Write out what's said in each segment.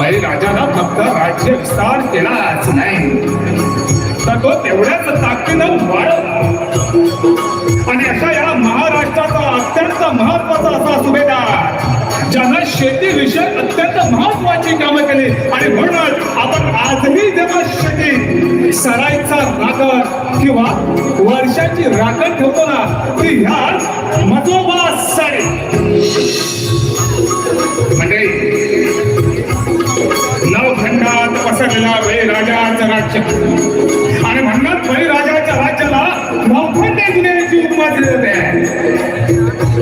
राजाला फक्त राज्य विस्तार केलाच नाही. तर तो तेवढ्याच ताकदीनं वाढवला आणि अशा या महाराष्ट्राचा अत्यंत महत्त्वाचा असा सुभेदार ज्यानं शेतीविषयी अत्यंत महत्वाची कामं केली. आणि म्हणूनच आपण आजही जेव्हा शेती सराईचा राखण किंवा वर्षाची राखण ठेवतो ना ती ह्या मजोबा साडी म्हणजे राज्य. आणि म्हणूनच बळीराजाच्या राज्याला नवखंडी दुनियेची उपमा दिलेली आहे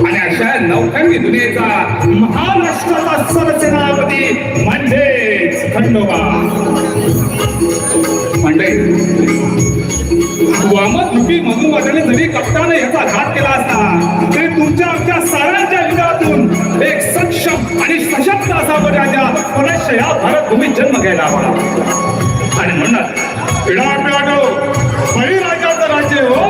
आणि अशा नौखंडी दुनियेचा महाराष्ट्राचा सरसेनापती म्हणजेच खंडोबा. म्हणजे वामद्रुपी मधुवादाने जरी कप्ताने याचा घात केला असता तरी तुमच्या आमच्या साऱ्यांच्या युगातून एक सक्षम आणि सशक्त असा राजा. पुनश्च या भारतभूमीत जन्म घ्यायला हवा. आणि म्हणणार. पिढा पिढाटो हो. बळीराजाचं राज्य हो.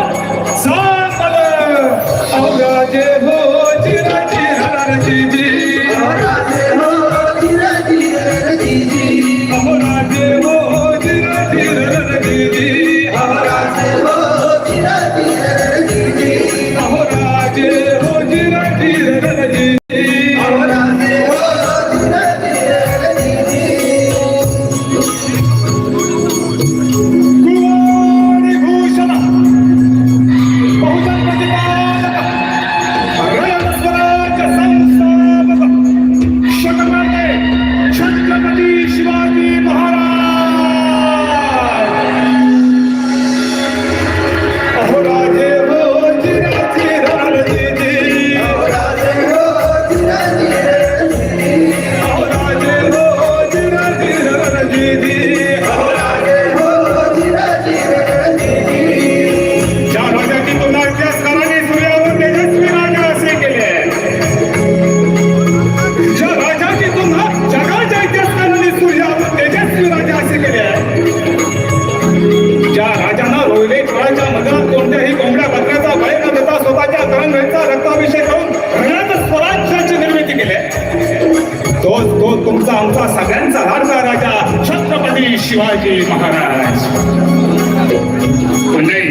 शिवाजी महाराज म्हणजे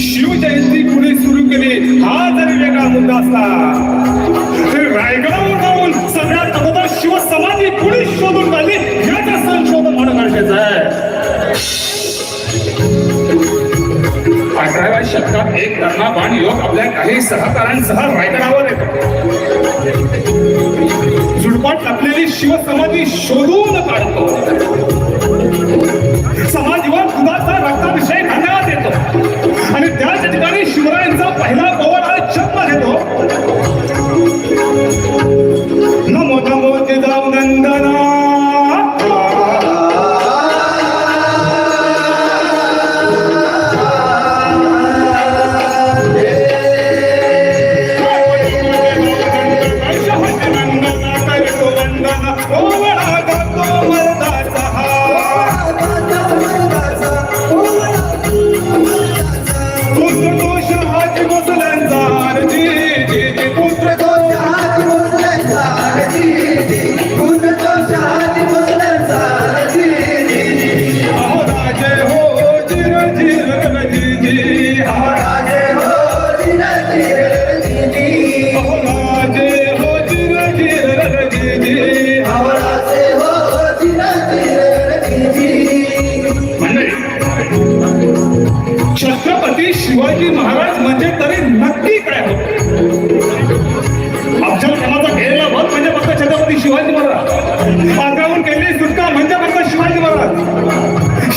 शिवजयंती पुढे सुरू केली हा जर वेगळा मुद्दा असला तर रायगडावर जाऊन सगळ्यात अगोदर शिवसमाधी कुणी शोधून काढली याचा संशोधन होणं गरजेचं आहे. अठराव्या शतकात एक कर्णाबाण योग आपल्या काही सहकारांसह रायगडावर येतो. झुडपाट टाकलेली शिवसमाधी शोधून काढतो. समाधीवर दुधाचा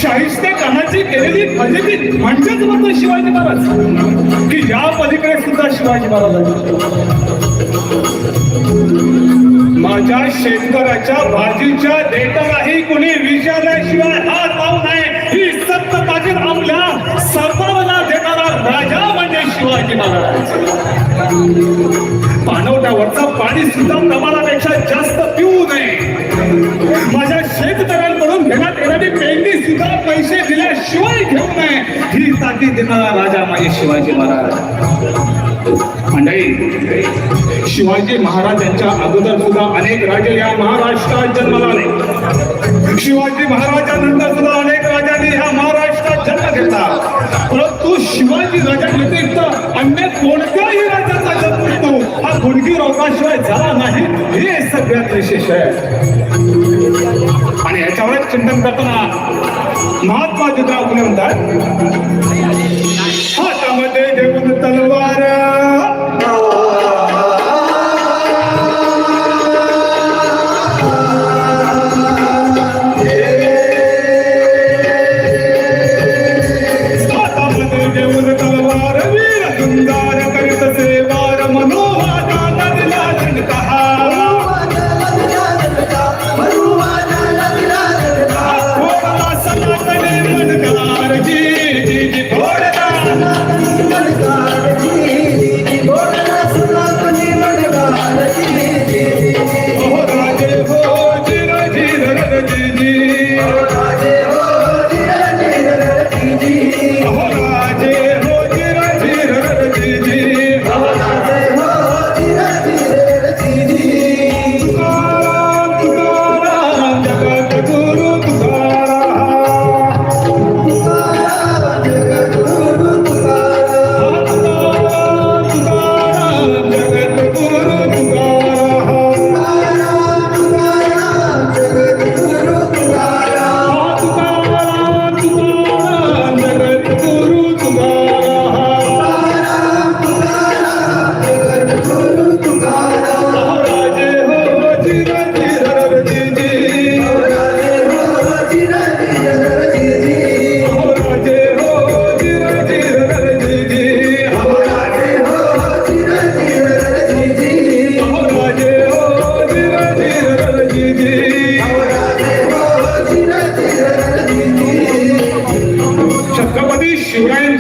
शाहिस्ते कानाची केलेली फजिती म्हणजेच फक्त शिवाजी महाराज. की या पलीकडे सुद्धा शिवाजी महाराज माझ्या शेतकऱ्याच्या भाजीच्या देठालाही कुणी विचारल्याशिवाय हात लावू नये. ही सत्य ताजी आपल्या सर्वांना देणारा राजा म्हणजे शिवाजी महाराज. पाणवट्यावरचा पाणी सुद्धा प्रमाणापेक्षा जास्त ही देणारा राजा माझे शिवाजी महाराज. मंडळी शिवाजी महाराजांच्या अगोदर सुद्धा अनेक राजे या महाराष्ट्रात जन्माला आले. शिवाजी महाराजांनंतर सुद्धा अनेक राजांनी ह्या महाराष्ट्रात जन्म घेतला. परंतु शिवाजी राजा व्यतिरिक्त अन्य कोणत्याही राजाचा जन्म हा गुडगी रोगाशिवाय झाला नाही. हे सगळ्यात विशेष आहे. आणि याच्यावरच चिंतन करताना महात्मा ज्योतिराव फुले म्हणतात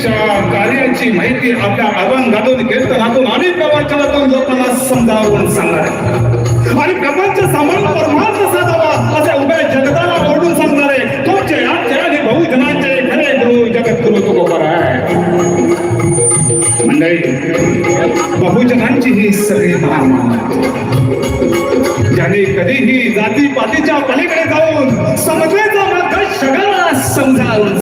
शिवरायांच्या कार्याची माहिती आपल्या अभंगातून कीर्तनातून आणि प्रवाचनातून लोकांना समजावून सांगणार आणि प्रपंच समान परमार्थ साधावा असे उभे जगताला ओढून आहे. तुमचे आमचे आणि बहुजनांचे खरे गुरु जगद्गुरु तुकोबर आहे मंडळी बहुजनांची ही सगळी महामान ज्याने कधीही जाती पातीच्या पलीकडे जाऊन समजवेचा मार्ग सगळ्यांना समजावून